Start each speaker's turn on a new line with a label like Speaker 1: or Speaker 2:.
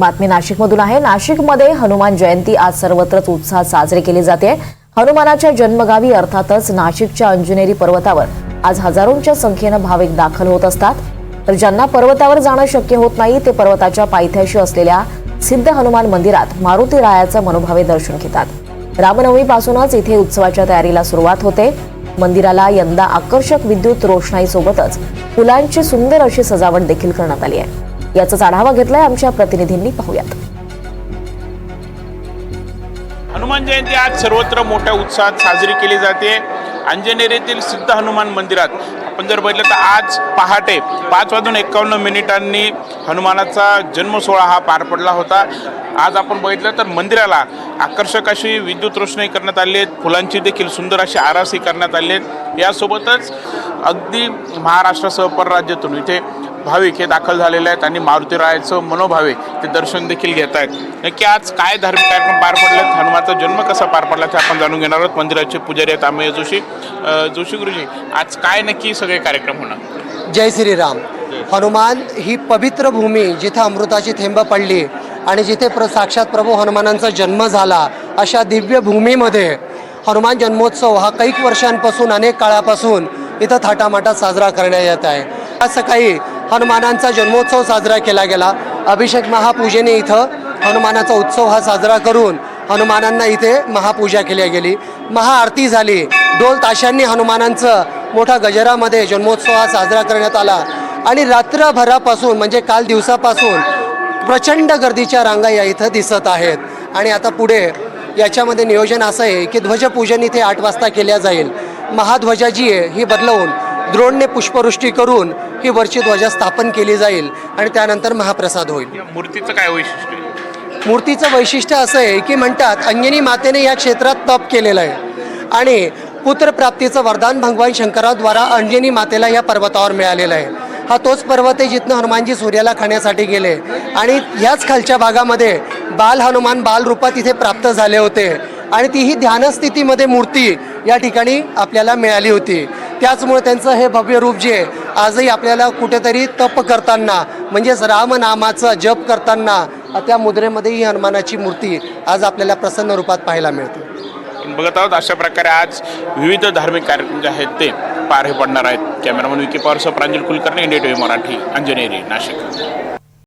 Speaker 1: बातमी नाशिकमधून आहे. नाशिकमध्ये हनुमान जयंती आज सर्वत्रच उत्साहात साजरी केली जाते. हनुमानाच्या जन्मगावी अर्थातच नाशिकच्या अंजनेरी पर्वतावर आज हजारोंच्या संख्येनं भाविक दाखल होत असतात. तर ज्यांना पर्वतावर जाणं शक्य होत नाही ते पर्वताच्या पायथ्याशी असलेल्या सिद्ध हनुमान मंदिरात मारुती रायाचं मनोभावे दर्शन घेतात. रामनवमीपासूनच इथे उत्सवाच्या तयारीला सुरुवात होते. मंदिराला यंदा आकर्षक विद्युत रोषणाईसोबतच फुलांची सुंदर अशी सजावट देखील करण्यात आली आहे. याचाच आढावा घेतलाय आमच्या प्रतिनिधींनी. पाहूयात.
Speaker 2: हनुमान जयंती आज सर्वत्र मोठ्या उत्साहात साजरी केली जाते. अंजनेरीतील सिद्ध हनुमान मंदिरात आपण जर बघितलं तर आज पहाटे पाच वाजून एकावन्न मिनिटांनी हनुमानाचा जन्मसोहळा हा पार पडला होता. आज आपण बघितलं तर मंदिराला आकर्षक अशी विद्युत रोषणाई करण्यात आली आहेत फुलांची देखील सुंदर अशी आरासी करण्यात आली आहेत यासोबतच अगदी महाराष्ट्रासह परराज्यातून इथे भाविक हे दाखल झालेले आहेत आणि मारुती रायाचं मनोभावे ते दर्शन देखील घेत आहेत. नक्की आज काय धार्मिक कार्यक्रम पार पडले आहेत हनुमाचा जन्म कसा पार पडला ते आपण जाणून घेणार आहोत. मंदिराचे पुजारी आहेत आम्ही जोशी जोशी गुरुजी. आज काय नक्की सगळे कार्यक्रम होणार?
Speaker 3: जय श्रीराम. हनुमान ही पवित्र भूमी जिथे अमृताची थेंब पडली आणि जिथे प्र साक्षात प्रभू हनुमानांचा जन्म झाला अशा दिव्य भूमीमध्ये हनुमान जन्मोत्सव हा कैक वर्षांपासून अनेक काळापासून इथं थाटामाटात साजरा करण्यात येत आहे. आज सकाळी हनुमानांचा जन्मोत्सव साजरा केला गेला. अभिषेक महापूजेने इथं हनुमानाचा उत्सव हा साजरा करून हनुमानांना इथे महापूजा केली गेली. महाआरती झाली. डोल ताशांनी हनुमानांचं मोठा गजरामध्ये जन्मोत्सव हा साजरा करण्यात आला. आणि रात्रभरापासून म्हणजे काल दिवसापासून प्रचंड गर्दीच्या रांगा या इथं दिसत आहेत. आणि आता पुढे याच्यामध्ये नियोजन असं आहे की ध्वजपूजन इथे आठ वाजता केल्या जाईल. महाध्वजा जी आहे ही बदलवून द्रोणने पुष्पवृष्टी करून ही वरची ध्वजा स्थापन केली जाईल आणि त्यानंतर महाप्रसाद होईल.
Speaker 2: मूर्तीचं काय वैशिष्ट्य?
Speaker 3: मूर्तीचं वैशिष्ट्य असं आहे की म्हणतात अंजनी मातेने या क्षेत्रात तप केलेलं आहे. आणि पुत्रप्राप्तीचं वरदान भगवान शंकराद्वारा अंजनी मातेला या पर्वतावर मिळालेलं आहे. हा तोच पर्वत आहे जिथनं हनुमानजी सूर्याला खाण्यासाठी गेले. आणि ह्याच खालच्या भागामध्ये बाल हनुमान बाल रूपात इथे प्राप्त झाले होते. आणि तीही ध्यानस्थितीमध्ये मूर्ती या ठिकाणी आपल्याला मिळाली होती. त्याचमुळे त्यांचं हे भव्य रूप जे आजही आपल्याला कुठेतरी तप करताना म्हणजेच रामनामाचा जप करताना त्या मुद्रेमध्ये ही हनुमानाची मूर्ती आज आपल्याला प्रसन्न रूपात पाहायला मिळते.
Speaker 2: बघत आहोत अशा प्रकारे आज विविध धार्मिक कार्यक्रम जे आहेत ते पार हे पडणार आहेत. Cameraman Vicky पवारसह Pranjal Kulkarni India T V Marathi Anjaneri Nashik.